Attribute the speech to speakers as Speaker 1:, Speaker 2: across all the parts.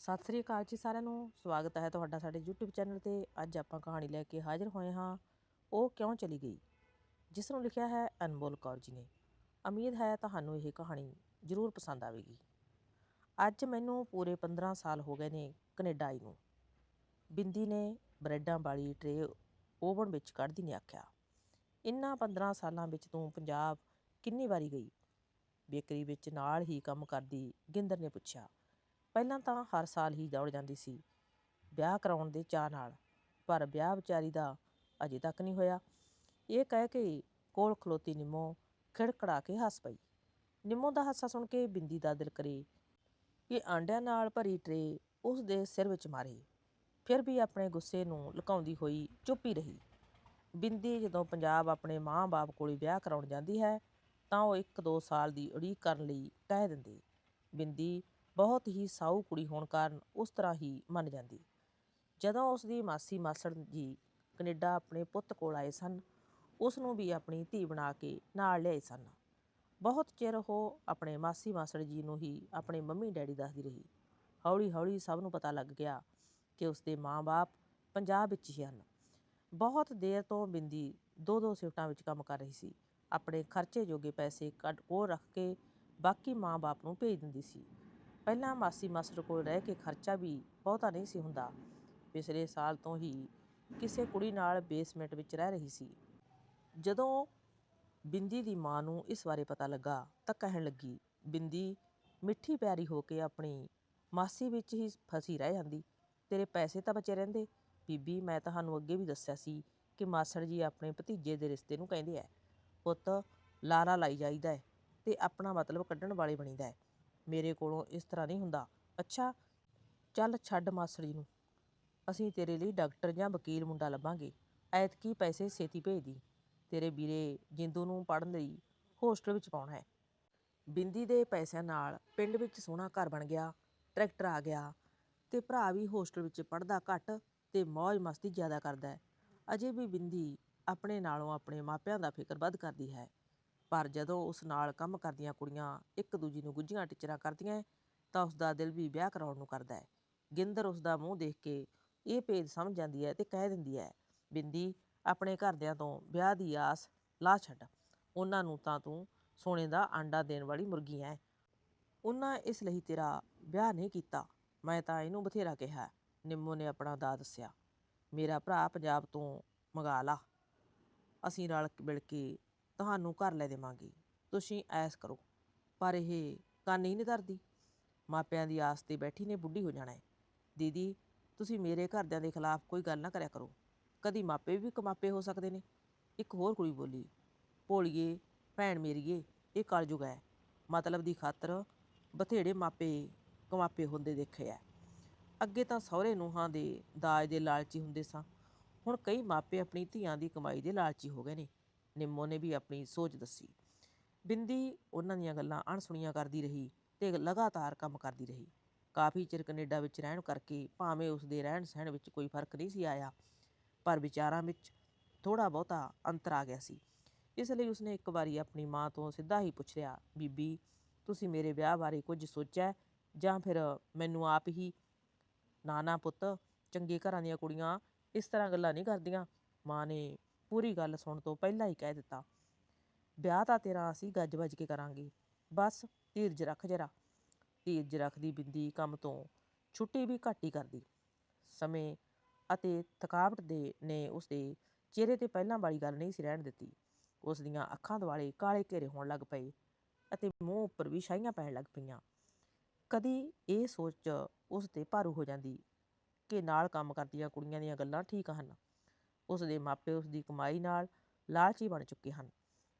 Speaker 1: ਸਤਿ ਸ੍ਰੀ ਅਕਾਲ ਜੀ ਸਾਰਿਆਂ ਨੂੰ। ਸਵਾਗਤ ਹੈ ਤੁਹਾਡਾ ਸਾਡੇ YouTube ਚੈਨਲ ਤੇ। ਅੱਜ ਆਪਾਂ ਕਹਾਣੀ ਲੈ ਕੇ ਹਾਜ਼ਰ ਹੋਏ ਹਾਂ। ਉਹ ਕਿਉਂ ਚਲੀ ਗਈ? ਜਿਸ ਨੂੰ ਲਿਖਿਆ ਹੈ ਅਨਮੋਲ ਕੌਰ ਜੀ ਨੇ। ਉਮੀਦ ਹੈ ਤੁਹਾਨੂੰ ਇਹ ਕਹਾਣੀ ਜ਼ਰੂਰ ਪਸੰਦ ਆਵੇਗੀ। ਅੱਜ ਮੈਨੂੰ ਪੂਰੇ 15 ਸਾਲ ਹੋ ਗਏ ਨੇ ਕੈਨੇਡਾ ਆਈ ਨੂੰ। ਬਿੰਦੀ ਨੇ ਬ੍ਰੈਡਾਂ ਵਾਲੀ ਟਰੇ ਓਵਨ ਵਿੱਚ ਕੱਢਦੀ ਨੇ ਆਖਿਆ। ਇਨ੍ਹਾਂ 15 ਸਾਲਾਂ ਵਿੱਚ ਤੂੰ ਪੰਜਾਬ ਕਿੰਨੀ ਵਾਰੀ ਗਈ? ਬੇਕਰੀ ਵਿੱਚ ਨਾਲ ਹੀ ਕੰਮ ਕਰਦੀ ਗਿੰਦਰ ਨੇ ਪੁੱਛਿਆ। ਪਹਿਲਾਂ ਤਾਂ ਹਰ ਸਾਲ ਹੀ ਦੌੜ ਜਾਂਦੀ ਸੀ, ਵਿਆਹ ਕਰਾਉਣ ਦੇ ਚਾਅ ਨਾਲ, ਪਰ ਵਿਆਹ ਵਿਚਾਰੀ ਦਾ ਅਜੇ ਤੱਕ ਨਹੀਂ ਹੋਇਆ। ਇਹ ਕਹਿ ਕੇ ਕੋਲ ਖਲੋਤੀ ਨਿੰਮੋ ਖਿੜਖੜਾ ਕੇ ਹੱਸ ਪਈ। ਨਿੰਮੋ ਦਾ ਹਾਸਾ ਸੁਣ ਕੇ ਬਿੰਦੀ ਦਾ ਦਿਲ ਕਰੇ ਕਿ ਆਂਡਿਆਂ ਨਾਲ ਭਰੀ ਟਰੇ ਉਸ ਦੇ ਸਿਰ ਵਿੱਚ ਮਾਰੇ। ਫਿਰ ਵੀ ਆਪਣੇ ਗੁੱਸੇ ਨੂੰ ਲੁਕਾਉਂਦੀ ਹੋਈ ਚੁੱਪ ਹੀ ਰਹੀ। ਬਿੰਦੀ ਜਦੋਂ ਪੰਜਾਬ ਆਪਣੇ ਮਾਂ-ਬਾਪ ਕੋਲ ਵਿਆਹ ਕਰਾਉਣ ਜਾਂਦੀ ਹੈ, ਤਾਂ ਉਹ ਇੱਕ ਦੋ ਸਾਲ ਦੀ ਉਡੀਕ ਕਰਨ ਲਈ ਕਹਿ ਦਿੰਦੇ, ਬਿੰਦੀ ਬਹੁਤ ਹੀ ਸਾਊ ਕੁੜੀ ਹੋਣ ਕਾਰਨ ਉਸ ਤਰ੍ਹਾਂ ਹੀ ਮੰਨ ਜਾਂਦੀ। ਜਦੋਂ ਉਸ ਦੀ ਮਾਸੀ ਮਾਸੜ ਜੀ ਕੈਨੇਡਾ ਆਪਣੇ ਪੁੱਤ ਕੋਲ ਆਏ ਸਨ ਉਸ ਨੂੰ ਵੀ ਆਪਣੀ ਧੀ ਬਣਾ ਕੇ ਨਾਲ ਲਿਆਏ ਸਨ। ਬਹੁਤ ਚਿਰ ਉਹ ਆਪਣੇ ਮਾਸੀ ਮਾਸੜ ਜੀ ਨੂੰ ਹੀ ਆਪਣੇ ਮੰਮੀ ਡੈਡੀ ਦੱਸਦੀ ਰਹੀ। ਹੌਲੀ ਹੌਲੀ ਸਭ ਨੂੰ ਪਤਾ ਲੱਗ ਗਿਆ ਕਿ ਉਸ ਦੇ ਮਾਂ-ਬਾਪ ਪੰਜਾਬ ਵਿੱਚ ਹੀ ਹਨ। ਬਹੁਤ ਦੇਰ ਤੋਂ ਬਿੰਦੀ ਦੋ ਦੋ ਸ਼ਿਫਟਾਂ ਵਿੱਚ ਕੰਮ ਕਰ ਰਹੀ ਸੀ। ਆਪਣੇ ਖਰਚੇ ਜੋਗੇ ਪੈਸੇ ਕੱਢ ਉਹ ਰੱਖ ਕੇ ਬਾਕੀ ਮਾਂ-ਬਾਪ ਨੂੰ ਭੇਜ ਦਿੰਦੀ ਸੀ। ਪਹਿਲਾਂ ਮਾਸੀ ਮਾਸਟਰ ਕੋਲ ਰਹਿ ਕੇ ਖਰਚਾ ਵੀ ਬਹੁਤਾ ਨਹੀਂ ਸੀ ਹੁੰਦਾ। ਪਿਛਲੇ ਸਾਲ ਤੋਂ ਹੀ ਕਿਸੇ ਕੁੜੀ ਨਾਲ ਬੇਸਮੈਂਟ ਵਿੱਚ ਰਹਿ ਰਹੀ ਸੀ। ਜਦੋਂ ਬਿੰਦੀ ਦੀ ਮਾਂ ਨੂੰ ਇਸ ਬਾਰੇ ਪਤਾ ਲੱਗਾ ਤਾਂ ਕਹਿਣ ਲੱਗੀ, ਬਿੰਦੀ, ਮਿੱਠੀ ਪਿਆਰੀ ਹੋ ਕੇ ਆਪਣੀ ਮਾਸੀ ਵਿੱਚ ਹੀ ਫਸੀ ਰਹਿ ਜਾਂਦੀ। ਤੇਰੇ ਪੈਸੇ ਤਾਂ ਬਚੇ ਰਹਿੰਦੇ। ਬੀਬੀ, ਮੈਂ ਤੁਹਾਨੂੰ ਅੱਗੇ ਵੀ ਦੱਸਿਆ ਸੀ ਕਿ ਮਾਸੜ ਜੀ ਆਪਣੇ ਭਤੀਜੇ ਦੇ ਰਿਸ਼ਤੇ ਨੂੰ ਕਹਿੰਦੇ ਐ। ਪੁੱਤ, ਲਾਰਾ ਲਾਈ ਜਾਈਦਾ ਹੈ ਤੇ ਆਪਣਾ ਮਤਲਬ ਕੱਢਣ ਵਾਲੇ ਬਣੀਦਾ ਹੈ ਮੇਰੇ ਕੋਲੋਂ ਇਸ ਤਰ੍ਹਾਂ ਨਹੀਂ ਹੁੰਦਾ। ਅੱਛਾ, ਚੱਲ ਛੱਡ ਮਾਸੜ ਨੂੰ। ਅਸੀਂ ਤੇਰੇ ਲਈ ਡਾਕਟਰ ਜਾਂ ਵਕੀਲ ਮੁੰਡਾ ਲੱਭਾਂਗੇ। ਐਤਕੀ ਪੈਸੇ ਛੇਤੀ ਭੇਜ ਦੀ ਤੇਰੇ ਵੀਰੇ ਜਿੰਦੂ ਨੂੰ ਪੜ੍ਹਨ ਲਈ ਹੋਸਟਲ ਵਿੱਚ ਪਾਉਣਾ ਹੈ। ਬਿੰਦੀ ਦੇ ਪੈਸਿਆਂ ਨਾਲ ਪਿੰਡ ਵਿੱਚ ਸੋਹਣਾ ਘਰ ਬਣ ਗਿਆ, ਟਰੈਕਟਰ ਆ ਗਿਆ ਤੇ ਭਰਾ ਵੀ ਹੋਸਟਲ ਵਿੱਚ ਪੜ੍ਹਦਾ ਘੱਟ ਤੇ ਮौज ਮਸਤੀ ਜ਼ਿਆਦਾ ਕਰਦਾ ਹੈ। ਅਜੇ ਵੀ ਬਿੰਦੀ ਆਪਣੇ ਨਾਲੋਂ ਆਪਣੇ ਮਾਪਿਆਂ ਦਾ ਫਿਕਰ ਵੱਧ ਕਰਦੀ ਹੈ। ਪਰ ਜਦੋਂ ਉਸ ਨਾਲ ਕੰਮ ਕਰਦੀਆਂ ਕੁੜੀਆਂ ਇੱਕ ਦੂਜੀ ਨੂੰ ਗੁੱਝੀਆਂ ਟਿਚਰਾਂ ਕਰਦੀਆਂ ਤਾਂ ਉਸ ਦਾ ਦਿਲ ਵੀ ਵਿਆਹ ਕਰਾਉਣ ਨੂੰ ਕਰਦਾ ਹੈ ਗਿੰਦਰ ਉਸ ਦਾ ਮੂੰਹ ਦੇਖ ਕੇ ਇਹ ਭੇਦ ਸਮਝ ਜਾਂਦੀ ਹੈ ਤੇ ਕਹਿ ਦਿੰਦੀ ਹੈ ਬਿੰਦੀ, ਆਪਣੇ ਘਰਦਿਆਂ ਤੋਂ ਵਿਆਹ ਦੀ ਆਸ ਲਾ ਛੱਡ। ਉਹਨਾਂ ਨੂੰ ਤਾਂ ਤੂੰ ਸੋਨੇ ਦਾ ਆਂਡਾ ਦੇਣ ਵਾਲੀ ਮੁਰਗੀ ਹੈ ਉਹਨਾਂ ਇਸ ਲਈ ਤੇਰਾ ਵਿਆਹ ਨਹੀਂ ਕੀਤਾ। ਮੈਂ ਤਾਂ ਇਹਨੂੰ ਬਥੇਰਾ ਕਿਹਾ। ਨਿੰਮੋ ਨੇ ਆਪਣਾ ਦਾ ਦੱਸਿਆ, ਮੇਰਾ ਭਰਾ ਪੰਜਾਬ ਤੋਂ ਮੰਗਾ ਲਾ। ਅਸੀਂ ਰਲ ਮਿਲ ਕੇ ਤੁਹਾਨੂੰ ਘਰ ਲੈ ਦੇਵਾਂਗੇ। ਤੁਸੀਂ ਐਸ ਕਰੋ। ਪਰ ਇਹ ਕੰਨ ਹੀ ਨਹੀਂ ਧਰਦੀ। ਮਾਪਿਆਂ ਦੀ ਆਸ ਤੇ ਬੈਠੀ ਨੇ ਬੁੱਢੀ ਹੋ ਜਾਣਾ ਹੈ। ਦੀਦੀ, ਤੁਸੀਂ ਮੇਰੇ ਘਰਦਿਆਂ ਦੇ ਖਿਲਾਫ ਕੋਈ ਗੱਲ ਨਾ ਕਰਿਆ ਕਰੋ। ਕਦੀ ਮਾਪੇ ਵੀ ਕਮਾਪੇ ਹੋ ਸਕਦੇ ਨੇ। ਇੱਕ ਹੋਰ ਕੁੜੀ ਬੋਲੀ, ਭੋਲੀਏ, ਭੈਣ ਮੇਰੀਏ, ਇਹ ਕਲਯੁਗ ਹੈ। ਮਤਲਬ ਦੀ ਖਾਤਰ ਬਥੇੜੇ ਮਾਪੇ ਕਮਾਪੇ ਹੁੰਦੇ ਦੇਖੇ ਐ। ਅੱਗੇ ਤਾਂ ਸਹੁਰੇ ਨੂੰਹਾਂ ਦੇ ਦਾਜ ਦੇ ਲਾਲਚੀ ਹੁੰਦੇ ਸਾਂ। ਹੁਣ ਕਈ ਮਾਪੇ ਆਪਣੀ ਧੀਆਂ ਦੀ ਕਮਾਈ ਦੇ ਲਾਲਚੀ ਹੋ ਗਏ ਨੇ। ਨਿੰਮੋ ਨੇ ਵੀ ਆਪਣੀ ਸੋਚ ਦੱਸੀ। ਬਿੰਦੀ ਉਹਨਾਂ ਦੀਆਂ ਗੱਲਾਂ ਅਣਸੁਣੀਆਂ ਕਰਦੀ ਰਹੀ ਤੇ ਲਗਾਤਾਰ ਕੰਮ ਕਰਦੀ ਰਹੀ। ਕਾਫੀ ਚਿਰ ਕੈਨੇਡਾ ਵਿੱਚ ਰਹਿਣ ਕਰਕੇ ਭਾਵੇਂ ਉਸ ਦੇ ਰਹਿਣ ਸਹਿਣ ਵਿੱਚ ਕੋਈ ਫ਼ਰਕ ਨਹੀਂ ਸੀ ਆਇਆ, ਪਰ ਵਿਚਾਰਾਂ ਵਿੱਚ ਥੋੜਾ ਬਹੁਤਾ ਅੰਤਰ ਆ ਗਿਆ ਸੀ। ਇਸ ਲਈ ਉਸਨੇ ਇੱਕ ਵਾਰੀ ਆਪਣੀ ਮਾਂ ਤੋਂ ਸਿੱਧਾ ਹੀ ਪੁੱਛ ਲਿਆ, ਬੀਬੀ, ਤੁਸੀਂ ਮੇਰੇ ਵਿਆਹ ਬਾਰੇ ਕੁਝ ਸੋਚਿਆ ਜਾਂ ਫਿਰ ਮੈਨੂੰ ਆਪ ਹੀ ਨਾਨਾ ਪੁੱਤ, ਚੰਗੇ ਘਰਾਂ ਦੀਆਂ ਕੁੜੀਆਂ ਇਸ ਤਰ੍ਹਾਂ ਗੱਲਾਂ ਨਹੀਂ ਕਰਦੀਆਂ? ਮਾਂ ਨੇ ਪੂਰੀ ਗੱਲ ਸੁਣ ਤੋਂ, ਪਹਿਲਾਂ ਹੀ ਕਹਿ ਦਿੱਤਾ। ਵਿਆਹ ਤਾਂ ਤੇਰਾ ਅਸੀਂ ਗੱਜ ਵੱਜ ਕੇ ਕਰਾਂਗੇ। ਬਸ ਧੀਰਜ ਰੱਖ ਜਰਾ। ਧੀਰਜ ਰੱਖਦੀ ਬਿੰਦੀ ਕੰਮ ਤੋਂ। ਛੁੱਟੀ ਵੀ ਘੱਟ ਹੀ ਕਰਦੀ। ਸਮੇਂ ਅਤੇ ਥਕਾਵਟ ਦੇ ਨੇ ਉਸਦੇ ਚਿਹਰੇ ਤੇ ਪਹਿਲਾਂ ਵਾਲੀ ਗੱਲ ਨਹੀਂ ਸੀ ਰਹਿਣ ਦਿੱਤੀ। ਉਸ ਦੀਆਂ ਅੱਖਾਂ ਦੁਆਲੇ ਕਾਲੇ ਘੇਰੇ ਹੋਣ ਲੱਗ ਪਏ ਅਤੇ ਮੂੰਹ ਉੱਪਰ ਵੀ ਛਾਈਆਂ ਪੈਣ ਲੱਗ ਪਈਆਂ। ਕਦੀ ਇਹ ਸੋਚ ਉਸ ਤੇ ਭਾਰੂ ਹੋ ਜਾਂਦੀ ਕਿ ਨਾਲ ਕੰਮ ਕਰਦੀਆਂ ਕੁੜੀਆਂ ਦੀਆਂ ਗੱਲਾਂ ਠੀਕ ਹਨ। ਉਸ ਦੇ ਮਾਪੇ ਉਸ ਦੀ ਕਮਾਈ ਨਾਲ ਲਾਲਚੀ ਬਣ ਚੁੱਕੇ ਹਨ।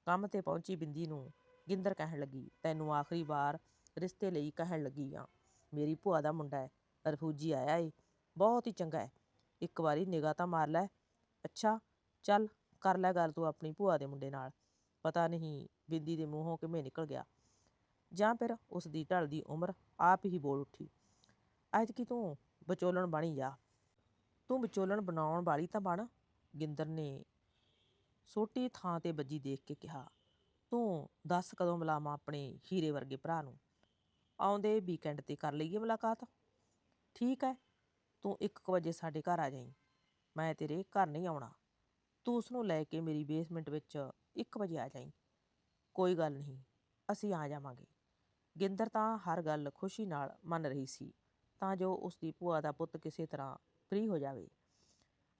Speaker 1: ਕੰਮ ਤੇ ਪਹੁੰਚੀ ਬਿੰਦੀ ਨੂੰ ਗਿੰਦਰ ਕਹਿਣ ਲੱਗੀ, ਤੈਨੂੰ ਆਖਰੀ ਵਾਰ ਰਿਸ਼ਤੇ ਲਈ ਕਹਿਣ ਲੱਗੀ ਆ। ਮੇਰੀ ਭੂਆ ਦਾ ਮੁੰਡਾ ਹੈ, ਰਫੂਜੀ ਆਇਆ ਏ, ਬਹੁਤ ਹੀ ਚੰਗਾ ਹੈ। ਇੱਕ ਵਾਰੀ ਨਿਗਾਹ ਤਾਂ ਮਾਰ ਲੈ। ਅੱਛਾ, ਚੱਲ, ਕਰ ਲੈ ਗੱਲ ਤੂੰ ਆਪਣੀ ਭੂਆ ਦੇ ਮੁੰਡੇ ਨਾਲ। ਪਤਾ ਨਹੀਂ ਬਿੰਦੀ ਦੇ ਮੂੰਹੋਂ ਕਿਵੇਂ ਨਿਕਲ ਗਿਆ। ਜਾਂ ਫਿਰ ਉਸ ਦੀ ਢਲਦੀ ਉਮਰ ਆਪ ਹੀ ਬੋਲ ਉੱਠੀ। ਐਤਕੀ ਤੂੰ ਵਿਚੋਲਣ ਬਣੀ ਜਾ। ਤੂੰ ਵਿਚੋਲਣ ਬਣਾਉਣ ਵਾਲੀ ਤਾਂ ਬਣ। ਗਿੰਦਰ ਨੇ ਛੋਟੀ ਥਾਂ ਤੇ ਵੱਜੀ ਦੇਖ ਕੇ ਕਿਹਾ, ਤੂੰ ਦੱਸ ਕਦੋਂ ਮਿਲਾਵਾਂ ਆਪਣੇ ਹੀਰੇ ਵਰਗੇ ਭਰਾ ਨੂੰ? ਆਉਂਦੇ ਵੀਕਐਂਡ ਤੇ ਕਰ ਲਈਏ ਮੁਲਾਕਾਤ? ਠੀਕ ਹੈ ਤੂੰ 1 ਵਜੇ ਸਾਡੇ ਘਰ ਆ ਜਾਈਂ, ਮੈਂ ਤੇਰੇ ਘਰ ਨਹੀਂ ਆਉਣਾ। ਤੂੰ ਉਸ ਨੂੰ ਲੈ ਕੇ ਮੇਰੀ ਬੇਸਮੈਂਟ ਵਿੱਚ 1 ਵਜੇ ਆ ਜਾਈਂ। ਕੋਈ ਗੱਲ ਨਹੀਂ, ਅਸੀਂ ਆ ਜਾਵਾਂਗੇ। ਗਿੰਦਰ ਤਾਂ ਹਰ ਗੱਲ ਖੁਸ਼ੀ ਨਾਲ ਮੰਨ ਰਹੀ ਸੀ, ਤਾਂ ਜੋ ਉਸ ਦੀ ਭੂਆ ਦਾ ਪੁੱਤ ਕਿਸੇ ਤਰ੍ਹਾਂ ਫ੍ਰੀ ਹੋ ਜਾਵੇ।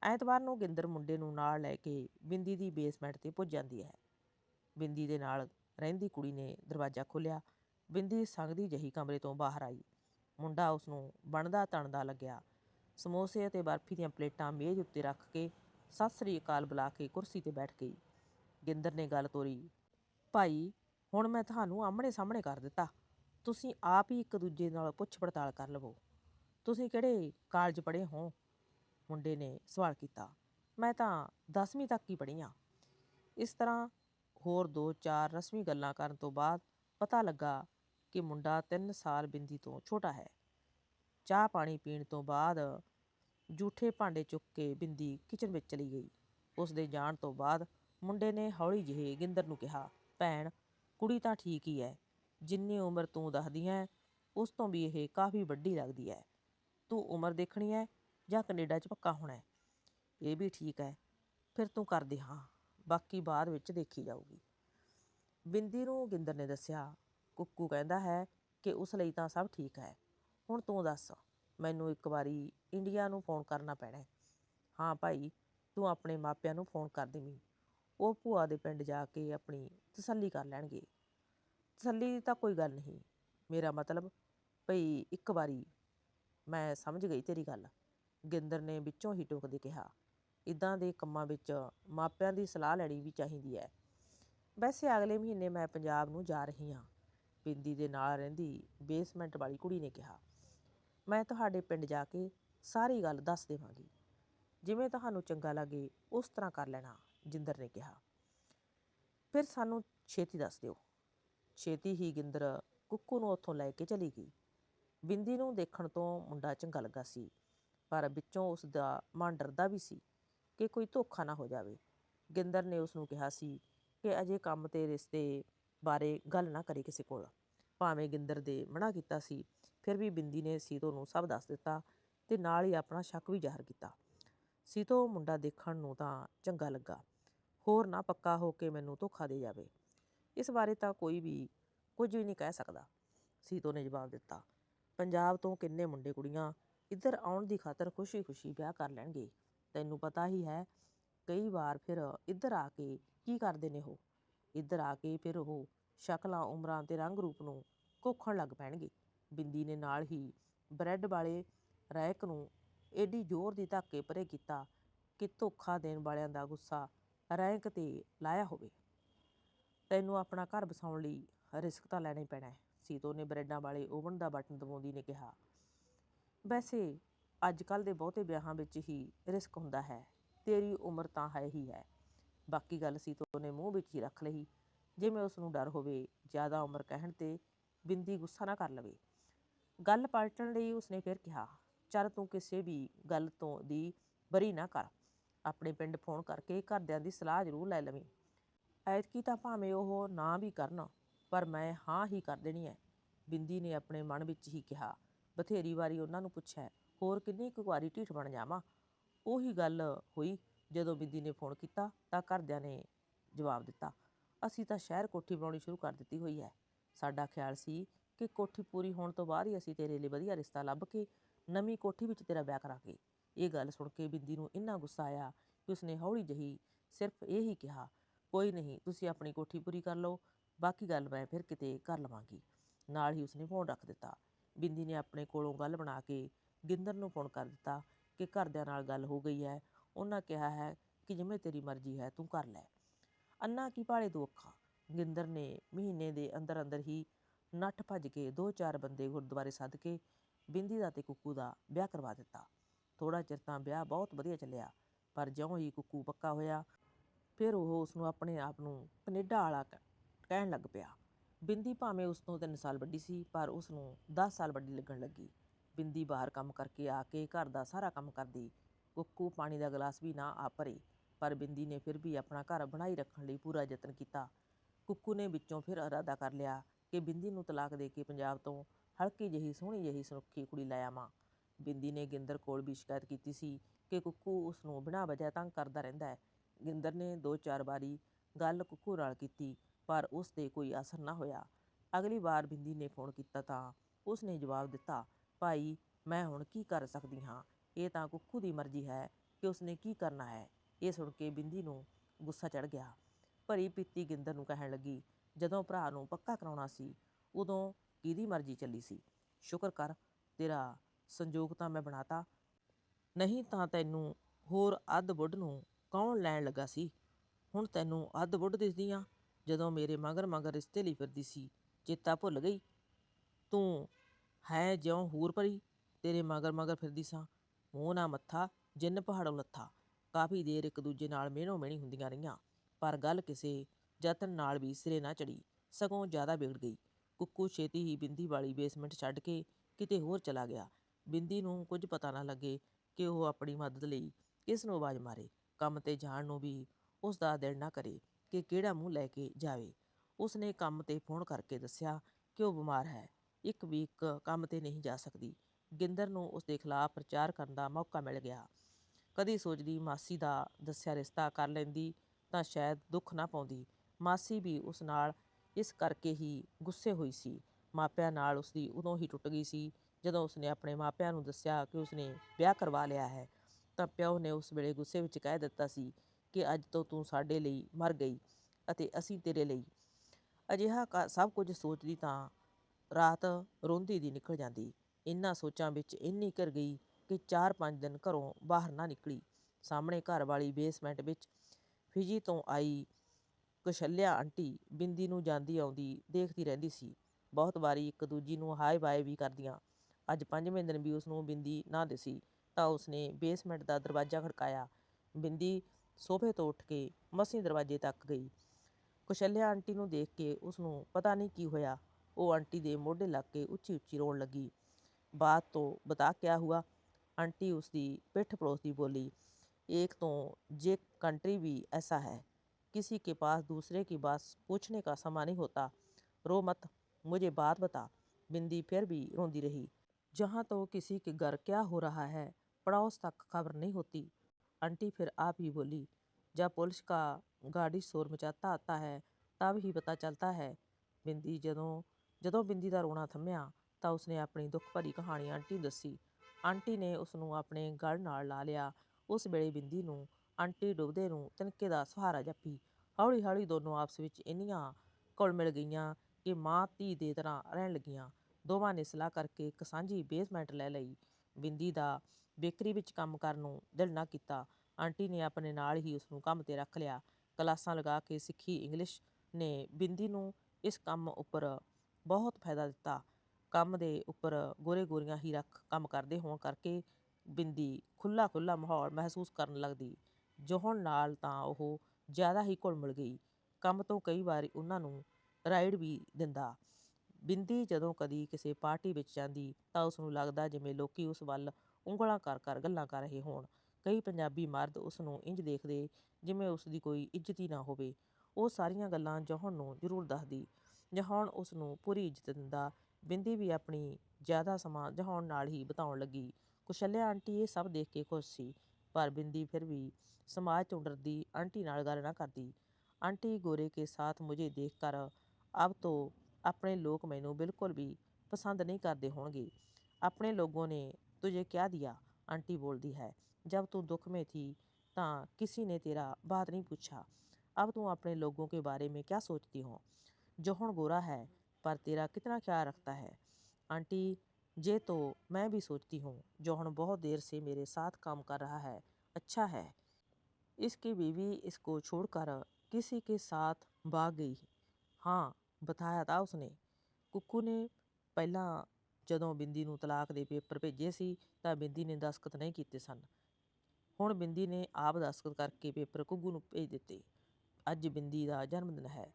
Speaker 1: ਐਤਵਾਰ ਨੂੰ ਗਿੰਦਰ ਮੁੰਡੇ ਨੂੰ ਨਾਲ ਲੈ ਕੇ ਬਿੰਦੀ ਦੀ ਬੇਸਮੈਂਟ ਤੇ ਪੁੱਜ ਜਾਂਦੀ ਹੈ। ਬਿੰਦੀ ਦੇ ਨਾਲ ਰਹਿੰਦੀ ਕੁੜੀ ਨੇ ਦਰਵਾਜ਼ਾ ਖੋਲ੍ਹਿਆ। ਬਿੰਦੀ ਸੰਗਦੀ ਜਹੀ ਕਮਰੇ ਤੋਂ ਬਾਹਰ ਆਈ। ਮੁੰਡਾ ਉਸ ਨੂੰ ਬਣਦਾ ਤਣਦਾ ਲੱਗਿਆ। ਸਮੋਸੇ ਅਤੇ ਬਰਫੀ ਦੀਆਂ ਪਲੇਟਾਂ ਮੇਜ਼ ਉੱਤੇ ਰੱਖ ਕੇ ਸਤਿ ਸ੍ਰੀ ਅਕਾਲ ਬੁਲਾ ਕੇ ਕੁਰਸੀ ਤੇ ਬੈਠ ਗਈ। ਗਿੰਦਰ ਨੇ ਗੱਲ ਤੋਰੀ, ਭਾਈ, ਹੁਣ ਮੈਂ ਤੁਹਾਨੂੰ ਆਹਮਣੇ ਸਾਹਮਣੇ ਕਰ ਦਿੱਤਾ। ਤੁਸੀਂ ਆਪ ਹੀ ਇੱਕ ਦੂਜੇ ਨਾਲ ਪੁੱਛ ਪੜਤਾਲ ਕਰ ਲਵੋ। ਤੁਸੀਂ ਕਿਹੜੇ ਕਾਲਜ ਪੜ੍ਹੇ ਹੋ? ਮੁੰਡੇ ਨੇ ਸਵਾਲ ਕੀਤਾ। ਮੈਂ ਤਾਂ 10ਵੀਂ ਤੱਕ ਹੀ ਪੜ੍ਹੀ ਹਾਂ ਇਸ ਤਰ੍ਹਾਂ ਹੋਰ ਦੋ ਚਾਰ ਰਸਮੀ ਗੱਲਾਂ ਕਰਨ ਤੋਂ ਬਾਅਦ ਪਤਾ ਲੱਗਾ ਕਿ ਮੁੰਡਾ 3 ਸਾਲ ਬਿੰਦੀ ਤੋਂ ਛੋਟਾ ਹੈ। ਚਾਹ ਪਾਣੀ ਪੀਣ ਤੋਂ ਬਾਅਦ ਜੂਠੇ ਭਾਂਡੇ ਚੁੱਕ ਕੇ ਬਿੰਦੀ ਕਿਚਨ ਵਿੱਚ ਚਲੀ ਗਈ। ਉਸ ਦੇ ਜਾਣ ਤੋਂ ਬਾਅਦ ਮੁੰਡੇ ਨੇ ਹੌਲੀ ਜਿਹੇ ਗਿੰਦਰ ਨੂੰ ਕਿਹਾ, ਭੈਣ, ਕੁੜੀ ਤਾਂ ਠੀਕ ਹੀ ਹੈ ਜਿੰਨੀ ਉਮਰ ਤੂੰ ਦੱਸਦੀ ਹੈ ਉਸ ਤੋਂ ਵੀ ਇਹ ਕਾਫੀ ਵੱਡੀ ਲੱਗਦੀ ਹੈ ਤੂੰ ਉਮਰ ਦੇਖਣੀ ਹੈ ਜਾਂ ਕੈਨੇਡਾ 'ਚ ਪੱਕਾ ਹੋਣਾ ਇਹ ਵੀ ਠੀਕ ਹੈ। ਫਿਰ ਤੂੰ ਕਰਦੇ ਹਾਂ। ਬਾਕੀ ਬਾਅਦ ਵਿੱਚ ਦੇਖੀ ਜਾਊਗੀ। ਬਿੰਦੀ ਨੂੰ ਗਿੰਦਰ ਨੇ ਦੱਸਿਆ, ਕੁੱਕੂ ਕਹਿੰਦਾ ਹੈ ਕਿ ਉਸ ਲਈ ਤਾਂ ਸਭ ਠੀਕ ਹੈ। ਹੁਣ ਤੂੰ ਦੱਸ, ਮੈਨੂੰ ਇੱਕ ਵਾਰੀ ਇੰਡੀਆ ਨੂੰ ਫੋਨ ਕਰਨਾ ਪੈਣਾ ਹਾਂ ਭਾਈ, ਤੂੰ ਆਪਣੇ ਮਾਪਿਆਂ ਨੂੰ ਫੋਨ ਕਰ ਦੇਵੀਂ। ਉਹ ਭੂਆ ਦੇ ਪਿੰਡ ਜਾ ਕੇ ਆਪਣੀ ਤਸੱਲੀ ਕਰ ਲੈਣਗੇ। ਤਸੱਲੀ ਦੀ ਤਾਂ ਕੋਈ ਗੱਲ ਨਹੀਂ। ਮੇਰਾ ਮਤਲਬ ਭਈ ਇੱਕ ਵਾਰੀ। ਮੈਂ ਸਮਝ ਗਈ ਤੇਰੀ ਗੱਲ। ਗਿੰਦਰ ਨੇ ਵਿੱਚੋਂ ਹੀ ਟੋਕਦੇ ਕਿਹਾ, ਇਦਾਂ ਦੇ ਕੰਮਾਂ ਵਿੱਚ ਮਾਪਿਆਂ ਦੀ ਸਲਾਹ ਲੈਣੀ ਵੀ ਚਾਹੀਦੀ ਹੈ। ਵੈਸੇ ਅਗਲੇ ਮਹੀਨੇ ਮੈਂ ਪੰਜਾਬ ਨੂੰ ਜਾ ਰਹੀ ਹਾਂ। ਬਿੰਦੀ ਦੇ ਨਾਲ ਰਹਿੰਦੀ ਬੇਸਮੈਂਟ ਵਾਲੀ ਕੁੜੀ ਨੇ ਕਿਹਾ, ਮੈਂ ਤੁਹਾਡੇ ਪਿੰਡ ਜਾ ਕੇ ਸਾਰੀ ਗੱਲ ਦੱਸ ਦੇਵਾਂਗੀ। ਜਿਵੇਂ ਤੁਹਾਨੂੰ ਚੰਗਾ ਲੱਗੇ, ਉਸ ਤਰ੍ਹਾਂ ਕਰ ਲੈਣਾ, ਜਿੰਦਰ ਨੇ ਕਿਹਾ। ਫਿਰ ਸਾਨੂੰ ਛੇਤੀ ਦੱਸ ਦਿਓ। ਛੇਤੀ ਹੀ ਗਿੰਦਰ ਕੁੱਕੂ ਨੂੰ ਉੱਥੋਂ ਲੈ ਕੇ ਚਲੀ ਗਈ। ਬਿੰਦੀ ਨੂੰ ਦੇਖਣ ਤੋਂ ਮੁੰਡਾ ਚੰਗਾ ਲੱਗਾ ਸੀ। ਪਰ ਵਿੱਚੋਂ ਉਸ ਦਾ ਮਨ ਡਰਦਾ ਵੀ ਸੀ ਕਿ ਕੋਈ ਧੋਖਾ ਨਾ ਹੋ ਜਾਵੇ। ਗਿੰਦਰ ਨੇ ਉਸ ਨੂੰ ਕਿਹਾ ਸੀ ਕਿ ਅਜੇ ਕੰਮ ਤੇ ਰਿਸ਼ਤੇ ਬਾਰੇ ਗੱਲ ਨਾ ਕਰੇ ਕਿਸੇ ਕੋਲ। ਭਾਵੇਂ ਗਿੰਦਰ ਦੇ ਮਨਾ ਕੀਤਾ ਸੀ, ਫਿਰ ਵੀ ਬਿੰਦੀ ਨੇ ਸੀਤੋ ਨੂੰ ਸਭ ਦੱਸ ਦਿੱਤਾ ਤੇ ਨਾਲ ਹੀ ਆਪਣਾ ਸ਼ੱਕ ਵੀ ਜ਼ਾਹਰ ਕੀਤਾ। ਸੀਤੋ ਮੁੰਡਾ ਦੇਖਣ ਨੂੰ ਤਾਂ ਚੰਗਾ ਲੱਗਾ। ਹੋਰ ਨਾ ਪੱਕਾ ਹੋ ਕੇ ਮੈਨੂੰ ਧੋਖਾ ਦੇ ਜਾਵੇ। ਇਸ ਬਾਰੇ ਤਾਂ ਕੋਈ ਵੀ ਕੁਝ ਵੀ ਨਹੀਂ ਕਹਿ ਸਕਦਾ। ਸੀਤੋ ਨੇ ਜਵਾਬ ਦਿੱਤਾ, ਪੰਜਾਬ ਤੋਂ ਕਿੰਨੇ ਮੁੰਡੇ ਕੁੜੀਆਂ ਇੱਧਰ ਆਉਣ ਦੀ ਖਾਤਰ ਖੁਸ਼ੀ-ਖੁਸ਼ੀ ਵਿਆਹ ਕਰ ਲੈਣਗੇ। ਤੈਨੂੰ ਪਤਾ ਹੀ ਹੈ, ਕਈ ਵਾਰ ਫਿਰ ਇੱਧਰ ਆ ਕੇ ਕੀ ਕਰਦੇ ਨੇ ਉਹ? ਇੱਧਰ ਆ ਕੇ ਫਿਰ ਉਹ ਸ਼ਕਲਾਂ, ਉਮਰਾਂ ਤੇ ਰੰਗ ਰੂਪ ਨੂੰ ਕੋਖਣ ਲੱਗ ਪੈਣਗੇ। ਬਿੰਦੀ ਨੇ ਨਾਲ ਹੀ ਬ੍ਰੈਡ ਵਾਲੇ ਰੈਕ ਨੂੰ ਏਡੀ ਜ਼ੋਰ ਦੀ ਧੱਕੇ ਪਰੇ ਕੀਤਾ ਕਿ ਧੋਖਾ ਦੇਣ ਵਾਲਿਆਂ ਦਾ ਗੁੱਸਾ ਰੈਂਕ ਤੇ ਲਾਇਆ ਹੋਵੇ। ਤੈਨੂੰ ਆਪਣਾ ਘਰ ਬਸਾਉਣ ਲਈ ਰਿਸਕ ਤਾਂ ਲੈਣਾ ਹੀ ਪੈਣਾ ਹੈ, ਸੀਤੋ ਨੇ ਬ੍ਰੈਡਾਂ ਵਾਲੇ ਓਵਨ ਦਾ ਬਟਨ ਦਬਾਉਂਦੀ ਨੇ ਕਿਹਾ। ਵੈਸੇ ਅੱਜ ਕੱਲ ਦੇ ਬਹੁਤੇ ਵਿਆਹਾਂ ਵਿੱਚ ਹੀ ਰਿਸਕ ਹੁੰਦਾ ਹੈ। ਤੇਰੀ ਉਮਰ ਤਾਂ ਹੈ ਹੀ ਹੈ। ਬਾਕੀ ਗੱਲ ਸੀਤੋ ਨੇ ਮੂੰਹ ਵਿੱਚ ਹੀ ਰੱਖ ਲਈ। ਜਿਵੇਂ ਉਸ ਨੂੰ ਡਰ ਹੋਵੇ, ਜ਼ਿਆਦਾ ਉਮਰ ਕਹਿਣ ਤੇ ਬਿੰਦੀ ਗੁੱਸਾ ਨਾ ਕਰ ਲਵੇ। ਗੱਲ ਪਲਟਣ ਲਈ ਉਸਨੇ ਫਿਰ ਕਿਹਾ, ਚੱਲ ਤੂੰ ਕਿਸੇ ਵੀ ਗੱਲ ਤੋਂ ਦੀ ਬਰੀ ਨਾ ਕਰ। ਆਪਣੇ ਪਿੰਡ ਫੋਨ ਕਰਕੇ ਘਰਦਿਆਂ ਦੀ ਸਲਾਹ ਜ਼ਰੂਰ ਲੈ ਲਵੀਂ। ਐਤਕੀ ਤਾਂ ਭਾਵੇਂ ਉਹ ਨਾ ਵੀ ਕਰਨ, ਪਰ ਮੈਂ ਹਾਂ ਹੀ ਕਰ ਦੇਣੀ ਹੈ। ਬਿੰਦੀ ਨੇ ਆਪਣੇ ਮਨ ਵਿੱਚ ਹੀ ਕਿਹਾ ਬਥੇਰੀ ਵਾਰੀ ਉਹਨਾਂ ਨੂੰ ਪੁੱਛਿਆ, ਹੋਰ ਕਿੰਨੀ ਕੁ ਵਾਰੀ ਢੀਠ ਬਣ ਜਾਵਾਂ? ਉਹੀ ਗੱਲ ਹੋਈ, ਜਦੋਂ ਬਿੰਦੀ ਨੇ ਫੋਨ ਕੀਤਾ ਤਾਂ ਘਰਦਿਆਂ ਨੇ ਜਵਾਬ ਦਿੱਤਾ, ਅਸੀਂ ਤਾਂ ਸ਼ਹਿਰ ਕੋਠੀ ਬਣਾਉਣੀ ਸ਼ੁਰੂ ਕਰ ਦਿੱਤੀ ਹੋਈ ਹੈ। ਸਾਡਾ ਖਿਆਲ ਸੀ ਕਿ ਕੋਠੀ ਪੂਰੀ ਹੋਣ ਤੋਂ ਬਾਅਦ ਹੀ ਅਸੀਂ ਤੇਰੇ ਲਈ ਵਧੀਆ ਰਿਸ਼ਤਾ ਲੱਭ ਕੇ ਨਵੀਂ ਕੋਠੀ ਵਿੱਚ ਤੇਰਾ ਵਿਆਹ ਕਰਾਂਗੇ। ਇਹ ਗੱਲ ਸੁਣ ਕੇ ਬਿੰਦੀ ਨੂੰ ਇੰਨਾ ਗੁੱਸਾ ਆਇਆ ਕਿ ਉਸਨੇ ਹੌਲੀ ਜਹੀ ਸਿਰਫ ਇਹ ਹੀ ਕਿਹਾ, ਕੋਈ ਨਹੀਂ, ਤੁਸੀਂ ਆਪਣੀ ਕੋਠੀ ਪੂਰੀ ਕਰ ਲਓ, ਬਾਕੀ ਗੱਲ ਮੈਂ ਫਿਰ ਕਿਤੇ ਕਰ ਲਵਾਂਗੀ। ਨਾਲ ਹੀ ਉਸਨੇ ਫੋਨ ਰੱਖ ਦਿੱਤਾ। ਬਿੰਦੀ ਨੇ ਆਪਣੇ ਕੋਲੋਂ ਗੱਲ ਬਣਾ ਕੇ ਗਿੰਦਰ ਨੂੰ ਫੋਨ ਕਰ ਦਿੱਤਾ ਕਿ ਘਰਦਿਆਂ ਨਾਲ ਗੱਲ ਹੋ ਗਈ ਹੈ। ਉਹਨਾਂ ਕਿਹਾ ਹੈ ਕਿ ਜਿਵੇਂ ਤੇਰੀ ਮਰਜ਼ੀ ਹੈ, ਤੂੰ ਕਰ ਲੈ। ਅੰਨਾ ਕੀ ਭਾਲੇ ਦੋ ਅੱਖਾਂ ਗਿੰਦਰ ਨੇ ਮਹੀਨੇ ਦੇ ਅੰਦਰ ਅੰਦਰ ਹੀ ਨੱਠ ਭੱਜ ਕੇ ਦੋ ਚਾਰ ਬੰਦੇ ਗੁਰਦੁਆਰੇ ਸੱਦ ਕੇ ਬਿੰਦੀ ਦਾ ਤੇ ਕੁੱਕੂ ਦਾ ਵਿਆਹ ਕਰਵਾ ਦਿੱਤਾ। ਥੋੜਾ ਚਿਰ ਤਾਂ ਵਿਆਹ ਬਹੁਤ ਵਧੀਆ ਚੱਲਿਆ, ਪਰ ਜਿਉਂ ਹੀ ਕੁੱਕੂ ਪੱਕਾ ਹੋਇਆ, ਫਿਰ ਉਹ ਉਸ ਨੂੰ ਆਪਣੇ ਆਪ ਨੂੰ ਕੈਨੇਡਾ ਵਾਲਾ ਕ- ਕਹਿਣ ਲੱਗ ਪਿਆ। ਬਿੰਦੀ ਭਾਵੇਂ ਉਸ ਤੋਂ 3 ਸਾਲ ਵੱਡੀ ਸੀ, ਪਰ ਉਸ ਨੂੰ 10 ਸਾਲ ਵੱਡੀ ਲੱਗਣ ਲੱਗੀ। ਬਿੰਦੀ ਬਾਹਰ ਕੰਮ ਕਰਕੇ ਆ ਕੇ ਘਰ ਦਾ ਸਾਰਾ ਕੰਮ ਕਰਦੀ। ਕੁੱਕੂ ਪਾਣੀ ਦਾ ਗਲਾਸ ਵੀ ਨਾ ਆ ਭਰੇ, ਪਰ ਬਿੰਦੀ ਨੇ ਫਿਰ ਵੀ ਆਪਣਾ ਘਰ ਬਣਾਈ ਰੱਖਣ ਲਈ ਪੂਰਾ ਯਤਨ ਕੀਤਾ। ਕੁੱਕੂ ਨੇ ਵਿੱਚੋਂ ਫਿਰ ਇਰਾਦਾ ਕਰ ਲਿਆ ਕਿ ਬਿੰਦੀ ਨੂੰ ਤਲਾਕ ਦੇ ਕੇ ਪੰਜਾਬ ਤੋਂ ਹਲਕੀ ਜਿਹੀ, ਸੋਹਣੀ ਜਿਹੀ ਸੁਨੱਖੀ ਕੁੜੀ ਲੈ ਆਵਾਂ। ਬਿੰਦੀ ਨੇ ਗਿੰਦਰ ਕੋਲ ਵੀ ਸ਼ਿਕਾਇਤ ਕੀਤੀ ਸੀ ਕਿ ਕੁੱਕੂ ਉਸ ਨੂੰ ਬਿਨਾਂ ਵਜ੍ਹਾ ਤੰਗ ਕਰਦਾ ਰਹਿੰਦਾ ਹੈ। ਗਿੰਦਰ ਨੇ ਦੋ ਚਾਰ ਵਾਰੀ ਗੱਲ ਕੁੱਕੂ ਨਾਲ ਕੀਤੀ। ਪਰ ਉਸ ਤੇ ਕੋਈ ਅਸਰ ਨਾ ਹੋਇਆ। ਅਗਲੀ ਵਾਰ ਬਿੰਦੀ ਨੇ ਫੋਨ ਕੀਤਾ ਤਾਂ ਉਸ ਨੇ ਜਵਾਬ ਦਿੱਤਾ, ਭਾਈ, ਮੈਂ ਹੁਣ ਕੀ ਕਰ ਸਕਦੀ ਹਾਂ? ਇਹ ਤਾਂ ਕੁੱਕੂ ਦੀ ਮਰਜ਼ੀ ਹੈ ਕਿ ਉਸਨੇ ਕੀ ਕਰਨਾ ਹੈ। ਇਹ ਸੁਣ ਕੇ ਬਿੰਦੀ ਨੂੰ ਗੁੱਸਾ ਚੜ ਗਿਆ। ਭਰੀ ਪੀਤੀ ਗਿੰਦਰ ਨੂੰ ਕਹਿਣ ਲੱਗੀ, ਜਦੋਂ ਭਰਾ ਨੂੰ ਪੱਕਾ ਕਰਾਉਣਾ ਸੀ, ਉਦੋਂ ਕਿਹਦੀ ਮਰਜ਼ੀ ਚੱਲੀ ਸੀ? ਸ਼ੁਕਰ ਕਰ, ਤੇਰਾ ਸੰਜੋਗ ਤਾਂ ਮੈਂ ਬਣਾਤਾ। ਨਹੀਂ ਤਾਂ ਤੈਨੂੰ ਹੋਰ ਅੱਧ ਬੁੱਢ ਨੂੰ ਕੌਣ ਲੈਣ ਲੱਗਾ ਸੀ? ਹੁਣ ਤੈਨੂੰ ਅੱਧ ਬੁੱਢ ਦਿਸਦੀ ਆ। ਜਦੋਂ ਮੇਰੇ ਮਗਰ ਮਗਰ ਰਿਸ਼ਤੇ ਲਈ ਫਿਰਦੀ ਸੀ, ਚੇਤਾ ਭੁੱਲ ਗਈ। ਤੂੰ ਹੈ ਜਿਉਂ ਹੂਰ ਭਰੀ, ਤੇਰੇ ਮਗਰ ਮਗਰ ਫਿਰਦੀ ਸਾਂ। ਮੂੰਹ ਨਾ ਮੱਥਾ, ਜਿੰਨ ਪਹਾੜੋਂ ਲੱਥਾ। ਕਾਫੀ ਦੇਰ ਇੱਕ ਦੂਜੇ ਨਾਲ ਮਿਹਣੋ ਮਿਹਣੀ ਹੁੰਦੀਆਂ ਰਹੀਆਂ। ਪਰ ਗੱਲ ਕਿਸੇ ਯਤਨ ਨਾਲ ਵੀ ਸਿਰੇ ਨਾ ਚੜੀ ਸਗੋਂ ਜ਼ਿਆਦਾ ਵਿਗੜ ਗਈ। ਕੁੱਕੂ ਛੇਤੀ ਹੀ ਬਿੰਦੀ ਵਾਲੀ ਬੇਸਮੈਂਟ ਛੱਡ ਕੇ ਕਿਤੇ ਹੋਰ ਚਲਾ ਗਿਆ। ਬਿੰਦੀ ਨੂੰ ਕੁਝ ਪਤਾ ਨਾ ਲੱਗੇ ਕਿ ਉਹ ਆਪਣੀ ਮਦਦ ਲਈ ਕਿਸ ਨੂੰ ਆਵਾਜ਼ ਮਾਰੇ। ਕੰਮ ਤੇ ਜਾਣ ਨੂੰ ਵੀ ਉਸ ਦਾ ਦਿਲ ਨਾ ਕਰੇ। ਕਿ ਕਿਹੜਾ ਮੂੰਹ ਲੈ ਕੇ ਜਾਵੇ। ਉਸਨੇ ਕੰਮ ਤੇ ਫੋਨ ਕਰਕੇ ਦੱਸਿਆ ਕਿ ਉਹ ਬਿਮਾਰ ਹੈ। ਇੱਕ ਵੀਕ ਕੰਮ ਤੇ ਨਹੀਂ ਜਾ ਸਕਦੀ। ਗਿੰਦਰ ਨੂੰ ਉਸ ਦੇ ਖਿਲਾਫ ਪ੍ਰਚਾਰ ਕਰਨ ਦਾ ਮੌਕਾ ਮਿਲ ਗਿਆ। ਕਦੀ ਸੋਚਦੀ ਮਾਸੀ ਦਾ ਦੱਸਿਆ ਰਿਸ਼ਤਾ ਕਰ ਲੈਂਦੀ ਤਾਂ ਸ਼ਾਇਦ ਦੁੱਖ ਨਾ ਪਾਉਂਦੀ। ਮਾਸੀ ਵੀ ਉਸ ਨਾਲ ਇਸ ਕਰਕੇ ਹੀ ਗੁੱਸੇ ਹੋਈ ਸੀ। ਮਾਪਿਆਂ ਨਾਲ ਉਸਦੀ ਉਦੋਂ ਹੀ ਟੁੱਟ ਗਈ ਸੀ। ਜਦੋਂ ਉਸਨੇ ਆਪਣੇ ਮਾਪਿਆਂ ਨੂੰ ਦੱਸਿਆ ਕਿ ਉਸਨੇ ਵਿਆਹ ਕਰਵਾ ਲਿਆ ਹੈ ਤਾਂ ਪਿਓ ਨੇ ਉਸ ਵੇਲੇ ਗੁੱਸੇ ਵਿੱਚ ਕਹਿ ਦਿੱਤਾ ਸੀ ਕਿ ਅੱਜ ਤੋਂ ਤੂੰ ਸਾਡੇ ਲਈ ਮਰ ਗਈ ਅਤੇ ਅਸੀਂ ਤੇਰੇ ਲਈ। ਅਜਿਹਾ ਕ- ਸਭ ਕੁਝ ਸੋਚਦੀ ਤਾਂ ਰਾਤ ਰੋਂਦੀ ਦੀ ਨਿਕਲ ਜਾਂਦੀ। ਇਨ੍ਹਾਂ ਸੋਚਾਂ ਵਿੱਚ ਇੰਨੀ ਘਿਰ ਗਈ ਕਿ 4-5 ਦਿਨ ਘਰੋਂ ਬਾਹਰ ਨਾ ਨਿਕਲੀ। ਸਾਹਮਣੇ ਘਰ ਵਾਲੀ ਬੇਸਮੈਂਟ ਵਿੱਚ ਫਿਜੀ ਤੋਂ ਆਈ ਕੁਸ਼ਲਿਆ ਆਂਟੀ ਬਿੰਦੀ ਨੂੰ ਜਾਂਦੀ ਆਉਂਦੀ ਦੇਖਦੀ ਰਹਿੰਦੀ ਸੀ। ਬਹੁਤ ਵਾਰੀ ਇੱਕ ਦੂਜੀ ਨੂੰ ਹਾਏ ਬਾਏ ਵੀ ਕਰਦੀਆਂ। ਅੱਜ ਪੰਜਵੇਂ ਦਿਨ ਵੀ ਉਸ ਨੂੰ ਬਿੰਦੀ ਨਾ ਦਿਸੀ ਤਾਂ ਉਸਨੇ ਬੇਸਮੈਂਟ ਦਾ ਦਰਵਾਜ਼ਾ ਖੜਕਾਇਆ। ਬਿੰਦੀ ਸੋਫੇ ਤੋਂ ਉੱਠ ਕੇ ਮਸੀਂ ਦਰਵਾਜ਼ੇ ਤੱਕ ਗਈ ਕੁਸ਼ਲਿਆ ਆਂਟੀ ਨੂੰ ਦੇਖ ਕੇ ਉਸ ਨੂੰ ਪਤਾ ਨਹੀਂ ਕੀ ਹੋਇਆ ਉਹ ਆਂਟੀ ਦੇ ਮੋਢੇ ਲੱਗ ਕੇ ਉੱਚੀ ਉੱਚੀ ਰੋਣ ਲੱਗੀ ਬਾਤ ਤੋਂ ਬਤਾ ਕਿਆ ਹੁਆ आंटी उसकी पिठ पड़ोसती बोली एक तो ये कंट्री भी ऐसा है किसी के पास दूसरे की बात पूछने का समय नहीं होता रो मत मुझे बात बता बिंदी फिर भी रोंदी रही जहाँ तो किसी के घर क्या हो रहा है पड़ोस तक खबर नहीं होती आंटी फिर आप ही बोली जब पुलिस का गाड़ी शोर मचाता आता है तब ही पता चलता है ਬਿੰਦੀ ਜਦੋਂ ਜਦੋਂ ਬਿੰਦੀ ਦਾ ਰੋਣਾ ਥੰਮਿਆ ਤਾਂ ਉਸਨੇ ਆਪਣੀ ਦੁੱਖ ਭਰੀ ਕਹਾਣੀ ਆਂਟੀ ਨੂੰ ਦੱਸੀ ਆਂਟੀ ਨੇ ਉਸ ਨੂੰ ਆਪਣੇ ਗਲ ਨਾਲ ਲਾ ਲਿਆ ਉਸ ਵੇਲੇ ਬਿੰਦੀ ਨੂੰ ਆਂਟੀ ਡੁੱਬਦੇ ਨੂੰ ਤਿਨਕੇ ਦਾ ਸਹਾਰਾ ਜੱਪੀ ਹੌਲੀ ਹੌਲੀ ਦੋਨੋਂ ਆਪਸ ਵਿੱਚ ਇੰਨੀਆਂ ਘੁਲ ਮਿਲ ਗਈਆਂ ਕਿ ਮਾਂ ਧੀ ਦੇ ਤਰ੍ਹਾਂ ਰਹਿਣ ਲੱਗੀਆਂ ਦੋਵਾਂ ਨੇ ਸਲਾਹ ਕਰਕੇ ਇੱਕ ਸਾਂਝੀ ਬੇਸਮੈਂਟ ਲੈ ਲਈ ਬਿੰਦੀ ਦਾ ਬੇਕਰੀ ਵਿੱਚ ਕੰਮ ਕਰਨ ਨੂੰ ਦਿਲ ਨਾ ਕੀਤਾ। ਆਂਟੀ ਨੇ ਆਪਣੇ ਨਾਲ ਹੀ ਉਸ ਨੂੰ ਕੰਮ ਤੇ ਰੱਖ ਲਿਆ। ਕਲਾਸਾਂ ਲਗਾ ਕੇ ਸਿੱਖੀ ਇੰਗਲਿਸ਼ ਨੇ ਬਿੰਦੀ ਨੂੰ ਇਸ ਕੰਮ ਉੱਪਰ ਬਹੁਤ ਫਾਇਦਾ ਦਿੱਤਾ। ਕੰਮ ਦੇ ਉੱਪਰ ਗੋਰੇ ਗੋਰੀਆਂ ਹੀ ਰੱਖ ਕੰਮ ਕਰਦੇ ਹੋਣ ਕਰਕੇ ਬਿੰਦੀ ਖੁੱਲਾ ਖੁੱਲਾ ਮਾਹੌਲ ਮਹਿਸੂਸ ਕਰਨ ਲੱਗਦੀ। ਜੋਹਣ ਨਾਲ ਤਾਂ ਉਹ ਜ਼ਿਆਦਾ ਹੀ ਘੁਲ ਮਿਲ ਗਈ। ਕੰਮ ਤੋਂ ਕਈ ਵਾਰੀ ਉਹਨਾਂ ਨੂੰ ਰਾਈਡ ਵੀ ਦਿੰਦਾ। ਬਿੰਦੀ ਜਦੋਂ ਕਦੀ ਕਿਸੇ ਪਾਰਟੀ ਵਿੱਚ ਜਾਂਦੀ ਤਾਂ ਉਸ ਨੂੰ ਲੱਗਦਾ ਜਿਵੇਂ ਲੋਕੀ ਉਸ ਵੱਲ ਉਂਗਲਾਂ ਕਰ ਕਰ, ਗੱਲਾਂ ਕਰ ਰਹੇ ਹੋਣ। ਕਈ ਪੰਜਾਬੀ ਮਰਦ ਉਸ ਨੂੰ ਇੰਜ ਦੇਖਦੇ ਜਿਵੇਂ ਉਸ ਦੀ ਕੋਈ ਇੱਜ਼ਤ ਹੀ ਨਾ ਹੋਵੇ। ਉਹ ਸਾਰੀਆਂ ਗੱਲਾਂ ਜਹਨ ਨੂੰ ਜ਼ਰੂਰ ਦੱਸਦੀ। ਜਹਨ ਉਸ ਨੂੰ ਪੂਰੀ ਇੱਜ਼ਤ ਦਿੰਦਾ। ਬਿੰਦੀ ਵੀ ਆਪਣੀ ਜ਼ਿਆਦਾ ਸਮਾਂ ਜਹਨ ਨਾਲ ਹੀ ਬਿਤਾਉਣ ਲੱਗੀ। ਕੁਸ਼ਲਿਆ ਆਂਟੀ ਇਹ ਸਭ ਦੇਖ ਕੇ ਖੁਸ਼ ਸੀ, ਪਰ ਬਿੰਦੀ ਫਿਰ ਵੀ ਸਮਾਜ ਤੋਂ ਡਰਦੀ ਆਂਟੀ ਨਾਲ ਗੱਲ ਨਾ ਕਰਦੀ। ਆਂਟੀ ਗੋਰੇ ਕੇ ਸਾਥ ਮੁਝੇ ਦੇਖ ਕਰ ਅਬ ਤੋਂ ਆਪਣੇ ਲੋਕ ਮੈਨੂੰ ਬਿਲਕੁਲ ਵੀ ਪਸੰਦ ਨਹੀਂ ਕਰਦੇ ਹੋਣਗੇ। ਆਪਣੇ ਲੋਕੋ ਨੇ तुझे क्या दिया आंटी बोलती है जब तू दुख में थी ता किसी ने तेरा बात नहीं पूछा अब तू अपने लोगों के बारे में क्या सोचती हो जोहन गोरा है पर तेरा कितना ख्याल रखता है आंटी ये तो मैं भी सोचती हूँ जोहन बहुत देर से मेरे साथ काम कर रहा है अच्छा है इसकी बीवी इसको छोड़कर किसी के साथ भाग गई ਹਾਂ ਬਤਾਇਆ ਤਾਂ ਉਸਨੇ ਕੁੱਕੂ ਨੇ ਪਹਿਲਾਂ ਜਦੋਂ ਬਿੰਦੀ ਨੂੰ ਤਲਾਕ ਦੇ ਪੇਪਰ ਭੇਜੇ ਸੀ, ਤਾਂ ਬਿੰਦੀ ਨੇ ਦਸਖਤ ਨਹੀਂ ਕੀਤੇ ਸਨ। ਹੁਣ ਬਿੰਦੀ ਨੇ ਆਪ ਦਸਖਤ ਕਰਕੇ ਪੇਪਰ ਕੁੱਗੂ ਨੂੰ ਭੇਜ ਦਿੱਤੇ। ਅੱਜ ਬਿੰਦੀ ਦਾ ਜਨਮ ਦਿਨ ਹੈ।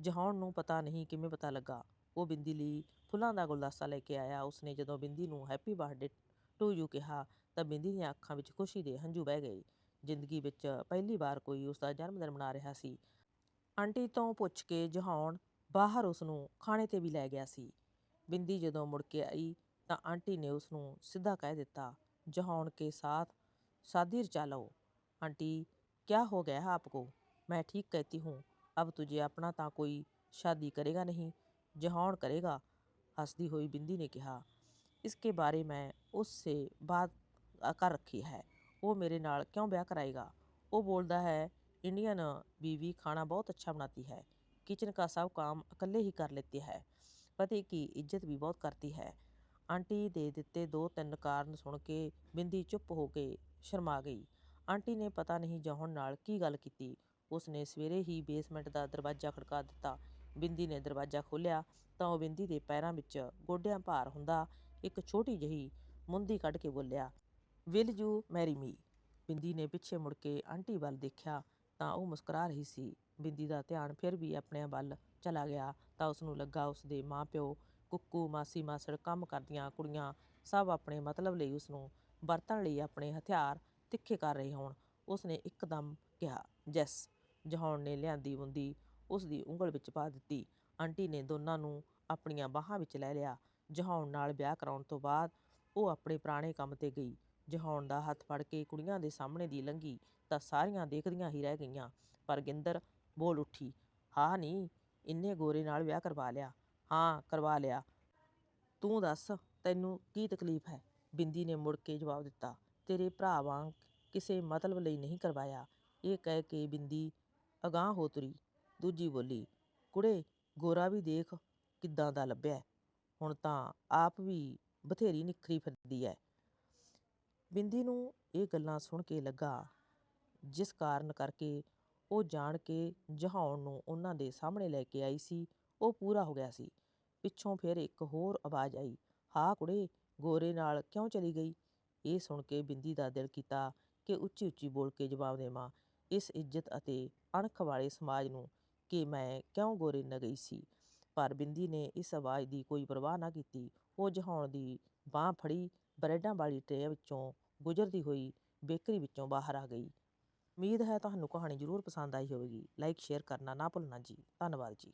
Speaker 1: ਜਹਾਨ ਨੂੰ ਪਤਾ ਨਹੀਂ ਕਿਵੇਂ ਪਤਾ ਲੱਗਾ। ਉਹ ਬਿੰਦੀ ਲਈ ਫੁੱਲਾਂ ਦਾ ਗੁਲਦਸਤਾ ਲੈ ਕੇ ਆਇਆ। ਉਸਨੇ ਜਦੋਂ ਬਿੰਦੀ ਨੂੰ ਹੈਪੀ ਬਰਥਡੇ ਟੂ ਯੂ ਕਿਹਾ, ਤਾਂ ਬਿੰਦੀ ਦੀਆਂ ਅੱਖਾਂ ਵਿੱਚ ਖੁਸ਼ੀ ਦੇ ਹੰਝੂ ਵਹਿ ਗਏ। ਜ਼ਿੰਦਗੀ ਵਿੱਚ ਪਹਿਲੀ ਵਾਰ ਕੋਈ ਉਸ ਦਾ ਜਨਮ ਦਿਨ ਮਨਾ ਰਿਹਾ ਸੀ। ਆਂਟੀ ਤੋਂ ਪੁੱਛ ਕੇ ਜਹਾਨ ਬਾਹਰ ਉਸ ਨੂੰ ਖਾਣੇ ਤੇ ਵੀ ਲੈ ਗਿਆ ਸੀ। ਬਿੰਦੀ ਜਦੋਂ ਮੁੜ ਕੇ ਆਈ ਤਾਂ ਆਂਟੀ ਨੇ ਉਸ ਨੂੰ ਸਿੱਧਾ ਕਹਿ ਦਿੱਤਾ ਜਹਾਨ ਕੇ ਸਾਥ शादी रचा लो आंटी क्या हो गया है आपको मैं ठीक कहती हूँ अब तुझे अपना ਤਾਂ ਕੋਈ ਸ਼ਾਦੀ ਕਰੇਗਾ ਨਹੀਂ ਜਹਾਨ ਕਰੇਗਾ ਹੱਸਦੀ ਹੋਈ ਬਿੰਦੀ ਨੇ ਕਿਹਾ ਇਸਕੇ ਬਾਰੇ ਮੈਂ ਉਸਸੇ ਬਾਤ ਅ, ਕਰ ਰੱਖੀ ਹੈ ਉਹ ਮੇਰੇ ਨਾਲ ਕਿਉਂ ਵਿਆਹ ਕਰਾਏਗਾ ਉਹ बोलता है इंडियन बीवी खाना बहुत अच्छा बनाती है किचन का सब काम अकेले ही कर लेती है पति की इज्जत भी बहुत करती है ਆਂਟੀ ਦੇ ਦਿੱਤੇ ਦੋ ਤਿੰਨ ਕਾਰਨ ਸੁਣ ਕੇ ਬਿੰਦੀ ਚੁੱਪ ਹੋ ਕੇ ਸ਼ਰਮਾ ਗਈ ਆਂਟੀ ਨੇ ਪਤਾ ਨਹੀਂ ਜੌਹਨ ਨਾਲ ਕੀ ਗੱਲ ਕੀਤੀ ਉਸਨੇ ਸਵੇਰੇ ਹੀ ਬੇਸਮੈਂਟ ਦਾ ਦਰਵਾਜ਼ਾ ਖੜਕਾ ਦਿੱਤਾ ਬਿੰਦੀ ਨੇ ਦਰਵਾਜ਼ਾ ਖੋਲ੍ਹਿਆ ਤਾਂ ਉਹ ਬਿੰਦੀ ਦੇ ਪੈਰਾਂ ਵਿੱਚ ਗੋਡਿਆਂ ਭਾਰ ਹੁੰਦਾ ਇੱਕ ਛੋਟੀ ਜਿਹੀ ਮੁੰਦੀ ਕੱਢ ਕੇ ਬੋਲਿਆ ਵਿਲ ਯੂ ਮੈਰੀ ਮੀ ਬਿੰਦੀ ਨੇ ਪਿੱਛੇ ਮੁੜ ਕੇ ਆਂਟੀ ਵੱਲ ਦੇਖਿਆ ਤਾਂ ਉਹ ਮੁਸਕਰਾ ਰਹੀ ਸੀ ਬਿੰਦੀ ਦਾ ਧਿਆਨ ਫਿਰ ਵੀ ਆਪਣੇ ਵੱਲ ਚਲਾ ਗਿਆ ਤਾਂ ਉਸ ਨੂੰ ਲੱਗਾ ਉਸ ਦੇ ਮਾਂ-ਪਿਓ, ਕੁੱਕੂ, ਮਾਸੀ, ਮਾਸੜ ਕੰਮ ਕਰਦੀਆਂ ਕੁੜੀਆਂ ਸਭ ਆਪਣੇ ਮਤਲਬ ਲਈ ਉਸ ਨੂੰ ਵਰਤਣ ਲਈ ਆਪਣੇ ਹਥਿਆਰ ਤਿੱਖੇ ਕਰ ਰਹੇ ਹੋਣ। ਉਸ ਨੇ ਇੱਕਦਮ ਕਿਹਾ, ਜੈਸ। ਜਹਾਨ ਨੇ ਲਿਆਂਦੀ ਮੁੰਦੀ ਉਸ ਦੀ ਉਂਗਲ ਵਿੱਚ ਪਾ ਦਿੱਤੀ। ਆਂਟੀ ਨੇ ਦੋਨਾਂ ਨੂੰ ਆਪਣੀਆਂ ਬਾਹਾਂ ਵਿੱਚ ਲੈ ਲਿਆ। ਜਹਾਨ ਨਾਲ ਵਿਆਹ ਕਰਾਉਣ ਤੋਂ ਬਾਅਦ ਉਹ ਆਪਣੇ ਪੁਰਾਣੇ ਕੰਮ ਤੇ ਗਈ। ਜਹਾਨ ਦਾ ਹੱਥ ਫੜ ਕੇ ਕੁੜੀਆਂ ਦੇ ਸਾਹਮਣੇ ਦੀ ਲੰਘੀ ਤਾਂ ਸਾਰੀਆਂ ਦੇਖਦੀਆਂ ਹੀ ਰਹਿ ਗਈਆਂ। ਪਰ ਗਿੰਦਰ ਬੋਲ ਉੱਠੀ, ਹਾਂ ਨਹੀਂ ਇੰਨੇ ਗੋਰੇ ਨਾਲ ਵਿਆਹ ਕਰਵਾ ਲਿਆ। ਹਾਂ, ਕਰਵਾ ਲਿਆ। ਤੂੰ ਦੱਸ, ਤੈਨੂੰ ਕੀ ਤਕਲੀਫ ਹੈ? ਬਿੰਦੀ ਨੇ ਮੁੜ ਕੇ ਜਵਾਬ ਦਿੱਤਾ। ਤੇਰੇ ਭਰਾ ਵਾਂਗ ਕਿਸੇ ਮਤਲਬ ਲਈ ਨਹੀਂ ਕਰਵਾਇਆ। ਇਹ ਕਹਿ ਕੇ ਬਿੰਦੀ ਅਗਾਂਹ ਹੋ ਤੁਰੀ। ਦੂਜੀ ਬੋਲੀ, ਕੁੜੇ, ਗੋਰਾ ਵੀ ਦੇਖ ਕਿੱਦਾਂ ਦਾ ਲੱਭਿਆ ਹੁਣ ਤਾਂ ਆਪ ਵੀ ਬਥੇਰੀ ਨਿਖਰੀ ਫਿਰਦੀ ਹੈ। ਬਿੰਦੀ ਨੂੰ ਇਹ ਗੱਲਾਂ ਸੁਣ ਕੇ ਲੱਗਾ, ਜਿਸ ਕਾਰਨ ਕਰਕੇ ਉਹ ਜਾਣ ਕੇ ਜਹਾਉਣ ਨੂੰ ਉਹਨਾਂ ਦੇ ਸਾਹਮਣੇ ਲੈ ਕੇ ਆਈ ਸੀ, ਉਹ ਪੂਰਾ ਹੋ ਗਿਆ ਸੀ। ਪਿੱਛੋਂ ਫਿਰ ਇੱਕ ਹੋਰ ਆਵਾਜ਼ ਆਈ, ਹਾਂ ਕੁੜੇ, ਗੋਰੇ ਨਾਲ ਕਿਉਂ ਚਲੀ ਗਈ? ਇਹ ਸੁਣ ਕੇ ਬਿੰਦੀ ਦਾ ਦਿਲ ਕੀਤਾ ਕਿ ਉੱਚੀ ਉੱਚੀ ਬੋਲ ਕੇ ਜਵਾਬ ਦੇਵਾਂ, ਇਸ ਇੱਜ਼ਤ ਅਤੇ ਅਣਖ ਵਾਲੇ ਸਮਾਜ ਨੂੰ ਕਿ ਮੈਂ ਕਿਉਂ ਗੋਰੇ ਨਾ ਗਈ ਸੀ? ਪਰ ਬਿੰਦੀ ਨੇ ਇਸ ਆਵਾਜ਼ ਦੀ ਕੋਈ ਪਰਵਾਹ ਨਾ ਕੀਤੀ। ਉਹ ਜਹਾਉਣ ਦੀ ਬਾਹ ਫੜੀ, ਬਰੈਡਾਂ ਵਾਲੀ ਟਰੇ ਵਿੱਚੋਂ ਗੁਜ਼ਰਦੀ ਹੋਈ ਬੇਕਰੀ ਵਿੱਚੋਂ ਬਾਹਰ ਆ ਗਈ। ਉਮੀਦ ਹੈ ਤੁਹਾਨੂੰ ਕਹਾਣੀ ਜ਼ਰੂਰ ਪਸੰਦ ਆਈ ਹੋਵੇਗੀ। ਲਾਈਕ ਸ਼ੇਅਰ ਕਰਨਾ ਨਾ ਭੁੱਲਣਾ ਜੀ। ਧੰਨਵਾਦ ਜੀ।